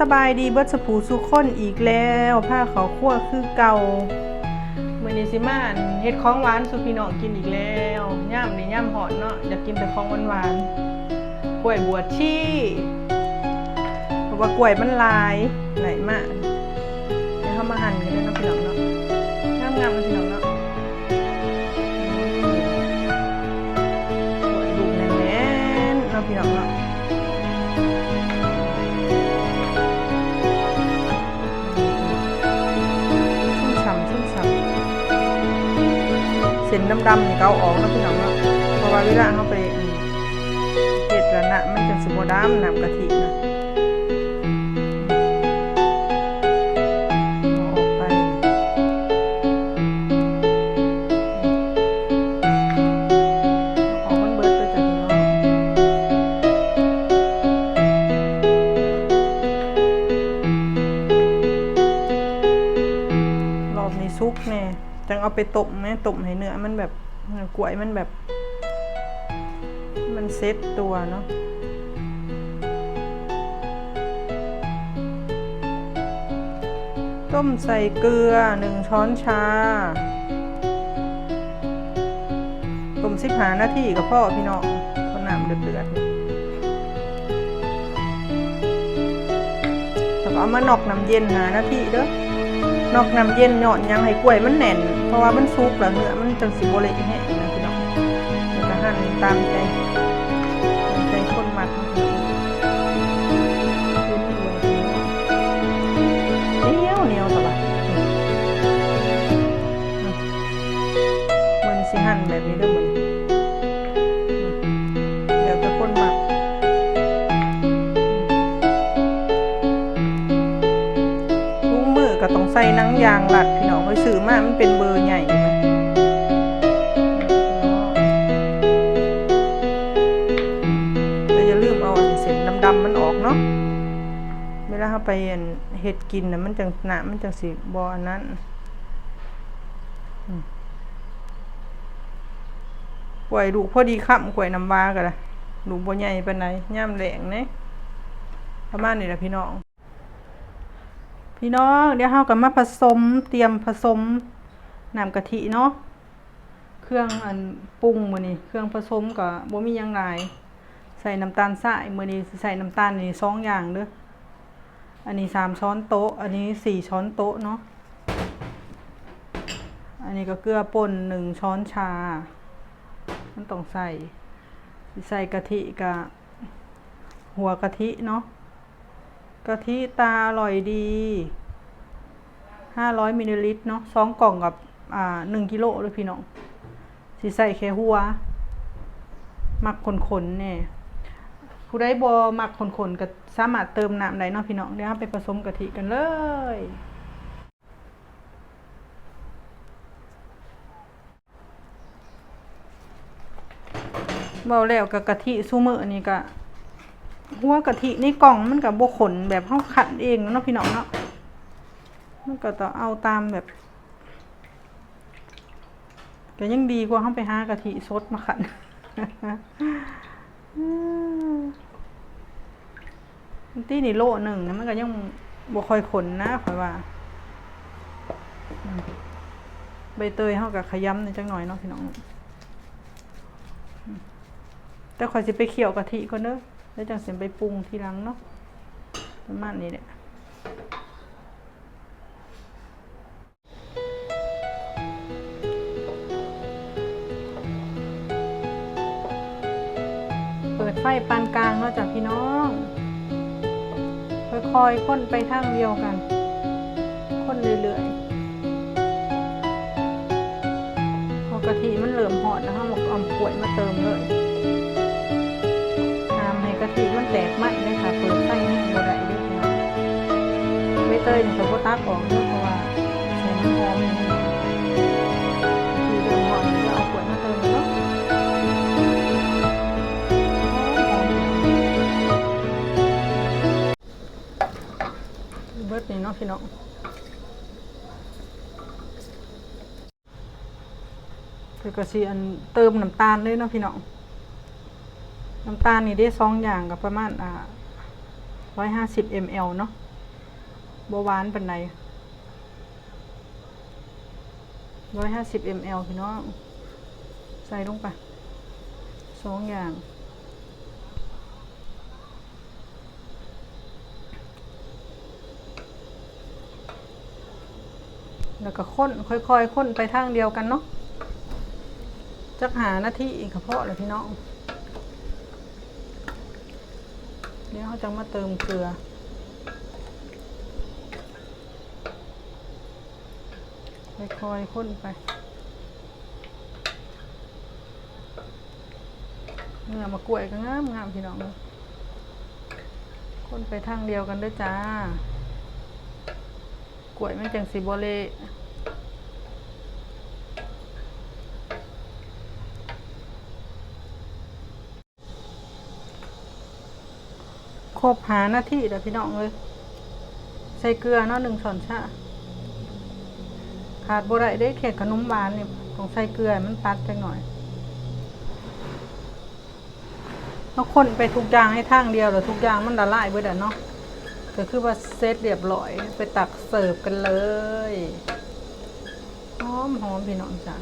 สบายดีเบิดสปูสุคนอีกแล้วผ้าขาวคั่วคือเก่าเมื้อนี้สิมาอั่นเฮ็ดของหวานสู่พี่น้องกินอีกแล้วย่ามนี่ย่ามหอนเนาะอยากกินแต่ของหวานๆกล้วยบวชชีเพราะว่ากล้วยมันลายหลมากเดี๋ยวเฮามาหั่นกันเด้อเนาะพี่น้องเนาะงามๆเนาะพี่น้องเนาะกล้วยลูกแน่นๆเนาะพี่น้องเนาะ ส้นดำๆนี่ก็เอาออกแล้วพี่น้องเนาะเพราะว่าเวลาเขาไปเฮ็ดแล้วนะมันจะสิบ่ดำน้ำกะทินะเอาออกไปเอาออกมันเบิดไปจ้ะพี่น้องรอบนี้ซุกแน่ จังเอาไปต้มแม่ต้มให้เนื้อมันแบบกล้วยมันแบบ มันเซ็ตตัวเนาะต้มใส่เกลือหนึ่งช้อนชา ต้มสิบหานาทีกับพ่อพี่น้องคนน้ำเดือดๆแล้วก็เอามานอกน้ำเย็นหานาทีเด้อนอกน้ำเย็นหยอนยังให้กล้วยมันแน่น เพราะว่ามันสุกแล้วเนื้อมันจังสิบ่เละแห้งนะพี่น้องแล้วก็หั่นตามใจ ส่นังยางหลัดพี่น้องไปซื้อมามันเป็นเบอร์ใหญ่ไหมแต่อย่าลืมเอาอันเส้นดำๆมันออกเนาะเวลาเราไปอันเฮ็ดกินนะมันจังหนามันจังสิบออันนั้นกล้วยลูกพอดีค่ำกล้วยน้ำว้ากันละลูกบ่ใหญ่ปานใดย่ามแหลงเน่ประมาณนี้แหละพี่น้อง พี่น้องเดี๋ยวเรากับมาผสมเตรียมผสมน้ำกะทิเนาะเครื่องอันปรุงมือนี้เครื่องผสมกับบ่มีหยังหลายใส่น้ำตาลทรายมือนี้สิใส่น้ำตาลนี่สองอย่างเด้ออันนี้สามช้อนโต๊ะ อันนี้สี่ช้อนโต๊ะเนาะอันนี้ก็เกลือป่นหนึ่งช้อนชา มันต้องใส่ ใส่กะทิกับหัวกะทิเนาะ กะทิตาอร่อยดีห้าร้อยมิลลิลิตรเนาะสองกล่องกับอ่าหนึ่งกิโลเลยพี่น้องสิใส่แค่หัว มักขนๆเนี่ยผู้ได้บอมักขนๆก็สามารถเติมน้ำได้เนาะพี่น้องเดี๋ยวไปผสมกะทิกันเลยเบาแล้วกับกะทิซูเมอร์นี่ก็ หัวกะทิในกล่องมันกับบขนแบบเขาขัดเองเนาะพี่น้องเนาะมันก็ต้องเอาตามแบบก็ยังดีกว่าเขาไปหากะทิสดมาขัดตีนี่โลหนึ่งนะมันก็ยังบ่คอยขนนะค่อยว่า ใบเตยเขากับขยำในจังหน่อยเนาะพี่น้อง แต่ข่อยสิไปเคี่ยวกะทิก่อนเด้อ แล้วจังเสียไปปรุงทีหลังเนาะประมาณนี้แหละเปิดไฟปานกลางเนาะจากพี่น้อง ค่อยๆค้นไปทางเดียวกัน ค้นเรื่อยๆ พอกะทิมันเริ่มหอดนะคะหมกอากล้วยมาเติมเลย ที่มันแตกไหมเลยค่ะเปิดไฟให้บ่ได้ด้วยค่ะใบเตยนี่เขาก็ตักออกเด้วยเพราะว่าใส่น้ำหอมนี่คือเริ่มหอมจะเอาขวดมาเติมเนาะหอมๆเบิดนี่เนาะพี่น้องคือก็สิอันเติมน้ำตาลเลยเนาะพี่น้อง น้ำตาลนี่ได้สองอย่างกับประมาณอ่าร้อยห้าสิบมลเนาะบหวานปันใดร้อยห้าสิบมลพี่น้อง ใส่ลงไปสองอย่างแล้วก็ค้นค่อยๆค้นไปทางเดียวกันเนาะจักหาหน้าที่อีกกระเพาะเลยพี่น้อง เดี๋ยวเขาจะมาเติมเกลือ ไปคอยๆค้นไปเนื้อมะกล้วยก็งามงามพี่น้องค้นไปทางเดียวกันด้วยจ้ากล้วยมันจังสิบเละ ครบหาหน้าที่เดี๋ยวพี่น้องเลยใส่เกลือเนาะหนึ่งช้อนชาขาดบได้ได้เขตขนมหวานเนี่ต้องใส่เกลือมันตัดจังหน่อยเราคนไปทุกอย่างให้ทางเดียวแล้วทุกอย่างมันละลายเบิดอเนาะก็คือว่าเซตเรียบร้อยไปตักเสิร์ฟกันเลยหอมหอมพี่น้องจ้า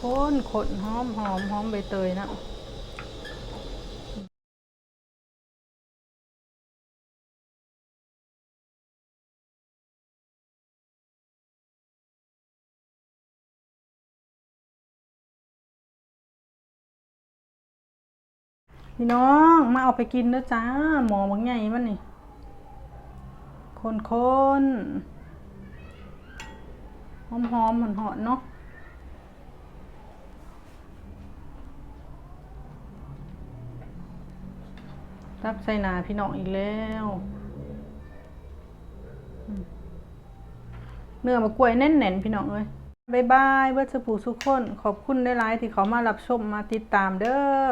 คนขนหอมหอมหอมใบเตยนะ พี่น้องมาเอาไปกินด้อจ้า หมอบางใหญ่มันนี่ คนคนหอมหอมหอนหอนเนาะรับใส่นาพี่น้องอีกแล้ว เนื้อมะกล้วยแน่นๆพี่น้องเอ้ยบายบายเบิร์ดสปูสุกคน ขอบคุณได้ไลน์ที่เขามารับชมมาติดตามเด้อ